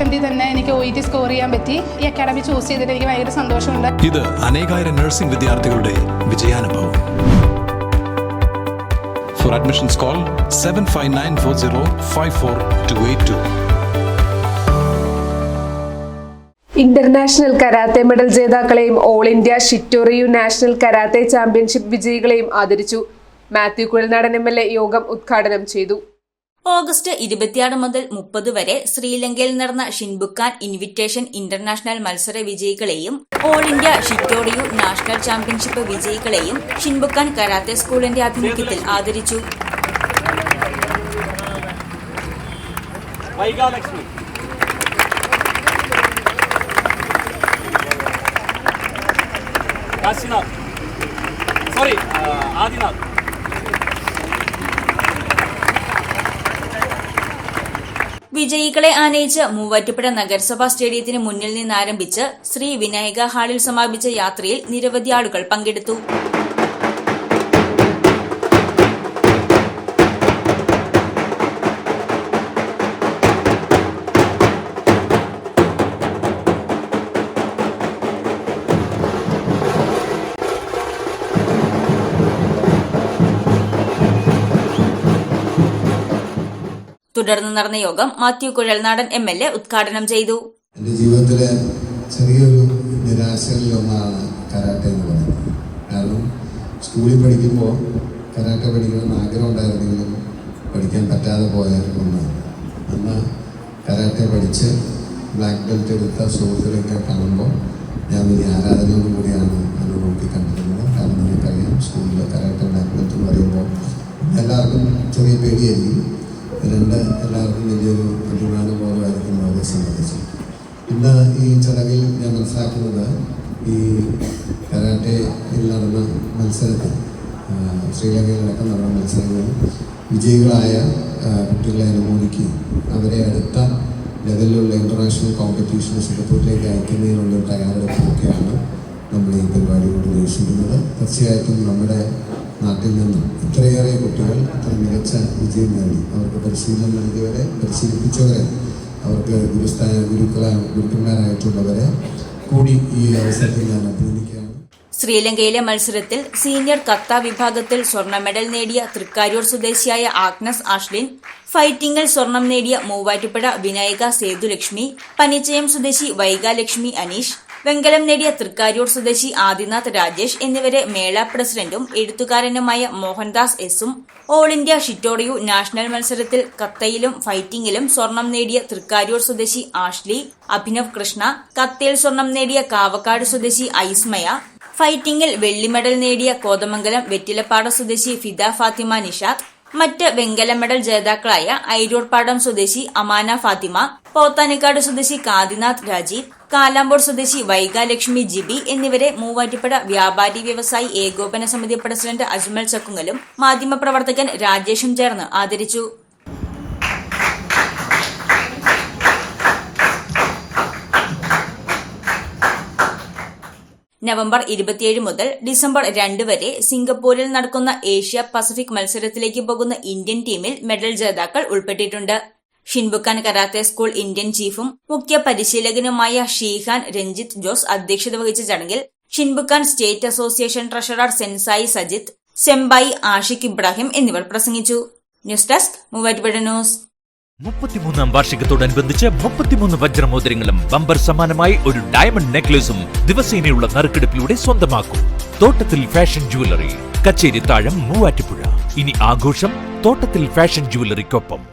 അറ്റംപ്റ്റിൽ തന്നെ എനിക്ക് O E T score ചെയ്യാൻ പറ്റി. ഈ അക്കാഡമി ചൂസ് ചെയ്തിട്ട് എനിക്ക് ഭയങ്കര സന്തോഷമുണ്ട്. ഇത് അനേകായിരം നഴ്സിംഗ് വിദ്യാർത്ഥികളുടെ വിജയാനുഭവം. For admissions call seven five nine four zero five four two eight two international karate medal ജേതാക്കളെയും all India Shitoryu national karate championship വിജയികളെയും ആദരിച്ചു. Mathew Kuzhalnadan M L A യോഗം ഉദ്ഘാടനം ചെയ്തു. ഓഗസ്റ്റ് ഇരുപത്തിയാറ് മുതൽ മുപ്പത് വരെ ശ്രീലങ്കയിൽ നടന്ന ഷിൻബുക്കാൻ ഇൻവിറ്റേഷൻ ഇന്റർനാഷണൽ മത്സര വിജയികളെയും all India Shitoryu national championship വിജയികളെയും Shinbukan karate സ്കൂളിന്റെ ആഭിമുഖ്യത്തിൽ ആദരിച്ചു. സോറി ആദിനാഥ്. വിജയികളെ ആനയിച്ച് മൂവാറ്റുപുഴ നഗരസഭാ സ്റ്റേഡിയത്തിന് മുന്നിൽ നിന്നാരംഭിച്ച് ശ്രീ വിനായക ഹാളിൽ സമാപിച്ച യാത്രയിൽ നിരവധി ആളുകൾ പങ്കെടുത്തു. തുടർന്ന് നടന്ന യോഗം Mathew Kuzhalnadan M L A ഉദ്ഘാടനം ചെയ്തു. എന്റെ ജീവിതത്തിലെ ചെറിയൊരു നിരാശകളിൽ ഒന്നാണ് കരാട്ടെ എന്ന് പറയുന്നത്. കാരണം സ്കൂളിൽ പഠിക്കുമ്പോൾ കരാട്ടെ പഠിക്കണമെന്ന് ആഗ്രഹം ഉണ്ടായിരുന്നെങ്കിലും പഠിക്കാൻ പറ്റാതെ പോയ ഒന്ന് അന്ന് കരാട്ടെ പഠിച്ച് ബ്ലാക്ക് ബെൽറ്റ് എടുത്ത സുഹൃത്തുക്കളൊക്കെ കാണുമ്പോൾ ഞാൻ വലിയ ആരാധനയോടും കൂടിയാണ് അന്ന് നോക്കി കണ്ടിരുന്നത്. കാരണം നിങ്ങൾക്കറിയാം സ്കൂളിൽ കരാട്ടെ ബ്ലാക്ക് ബെൽറ്റ് എന്ന് പറയുമ്പോൾ എല്ലാവർക്കും ചെറിയ പേടിയായിരിക്കും. രണ്ട് എല്ലാവർക്കും വലിയൊരു അഭിമാനബോധമായിരിക്കും അവരെ സംബന്ധിച്ച്. ഇന്ന് ഈ ചടങ്ങിൽ ഞാൻ മനസ്സിലാക്കുന്നത് ഈ കരാട്ടയിൽ നടന്ന മത്സരത്തിൽ ശ്രീലങ്കയിലടക്കം നടന്ന മത്സരങ്ങളിൽ വിജയികളായ കുട്ടികളെ അനുമോദിക്കുകയും അവരെ അടുത്ത ലെവലിലുള്ള ഇന്റർനാഷണൽ കോമ്പറ്റീഷന് സിംഗപ്പൂരിലേക്ക് അയക്കുന്നതിനുള്ള തയ്യാറെടുപ്പൊക്കെയാണ് നമ്മൾ ഈ പരിപാടിയോട് ഉദ്ദേശിക്കുന്നത്. തീർച്ചയായിട്ടും നമ്മുടെ നാട്ടിൽ നിന്നും ഇത്രയേറെ കുട്ടികൾ ഇത്ര മികച്ച വിജയം നേടി. അവർക്ക് പരിശീലനം നൽകിയവരെ പരിശീലിപ്പിച്ചവരെ അവർക്ക് ഗുരുസ്ഥാന ഗുരുക്കളായ ഗുരുക്കന്മാരായിട്ടുള്ളവരെ കൂടി ഈ അവസരത്തിൽ ഞാൻ അഭിനന്ദിക്കുകയാണ്. ശ്രീലങ്കയിലെ മത്സരത്തിൽ സീനിയർ കത്ത വിഭാഗത്തിൽ സ്വർണ മെഡൽ നേടിയ തൃക്കാരൂർ സ്വദേശിയായ ആഗ്നസ് ആഷ്ലിൻ ഫൈറ്റിംഗിൽ സ്വർണം നേടിയ മൂവാറ്റുപുഴ വിനായക സേതുലക്ഷ്മി പനിച്ചയം സ്വദേശി വൈകാലക്ഷ്മി അനീഷ് വെങ്കലം നേടിയ തൃക്കാരൂർ സ്വദേശി ആദിനാഥ് രാജേഷ് എന്നിവരെ മേള പ്രസിഡന്റും എഴുത്തുകാരനുമായ മോഹൻദാസ് എസും ഓൾ ഇന്ത്യ ഷിറ്റോറിയു നാഷണൽ മത്സരത്തിൽ കത്തയിലും ഫൈറ്റിംഗിലും സ്വർണം നേടിയ തൃക്കാരൂർ സ്വദേശി ആഷ്ലി അഭിനവ് കൃഷ്ണ കത്തയിൽ സ്വർണം നേടിയ കാവക്കാട് സ്വദേശി ഐസ്മയ ഫൈറ്റിംഗിൽ വെള്ളി മെഡൽ നേടിയ കോതമംഗലം വെറ്റിലപ്പാട സ്വദേശി ഫിദ ഫാത്തിമ നിഷാദ് മറ്റ് വെങ്കല മെഡൽ ജേതാക്കളായ ഐരൂർപാടം സ്വദേശി അമാന ഫാത്തിമ പോത്താനിക്കാട് സ്വദേശി കാദിനാഥ് രാജീവ് കാലാമ്പൂർ സ്വദേശി വൈകാലക്ഷ്മി ജിബി എന്നിവരെ മൂവാറ്റുപുഴ വ്യാപാരി വ്യവസായി ഏകോപന സമിതി പ്രസിഡന്റ് അജ്മൽ ചക്കുങ്ങലും മാധ്യമപ്രവർത്തകൻ രാജേഷും ചേർന്ന് ആദരിച്ചു. നവംബർ ഇരുപത്തിയേഴ് മുതൽ ഡിസംബർ രണ്ട് വരെ സിംഗപ്പൂരിൽ നടക്കുന്ന ഏഷ്യ പസഫിക് മത്സരത്തിലേക്ക് പോകുന്ന ഇന്ത്യൻ ടീമിൽ മെഡൽ ജേതാക്കൾ ഉൾപ്പെട്ടിട്ടുണ്ട്. ഷിൻബുക്കാൻ കരാത്തെ സ്കൂൾ ഇന്ത്യൻ ചീഫും മുഖ്യ പരിശീലകനുമായ ഷീഹാൻ രഞ്ജിത്ത് ജോസ് അധ്യക്ഷത വഹിച്ച ചടങ്ങിൽ Shinbukan state association treasurer sensei Sajith sempai Ashiq Ibrahim എന്നിവർ പ്രസംഗിച്ചു. News desk Muvattupuzha news. മുപ്പത്തിമൂന്നാം വാർഷികത്തോടനുബന്ധിച്ച് മുപ്പത്തിമൂന്ന് വജ്രമോതിരങ്ങളും ബമ്പർ സമാനമായി ഒരു ഡയമണ്ട് നെക്ലേസും ദിവസേനയുള്ള നറുക്കെടുപ്പിലൂടെ സ്വന്തമാക്കും. തോട്ടത്തിൽ ഫാഷൻ ജുവലറി കച്ചേരി താഴം മൂവാറ്റുപുഴ. ഇനി ആഘോഷം തോട്ടത്തിൽ ഫാഷൻ ജുവലറിക്കൊപ്പം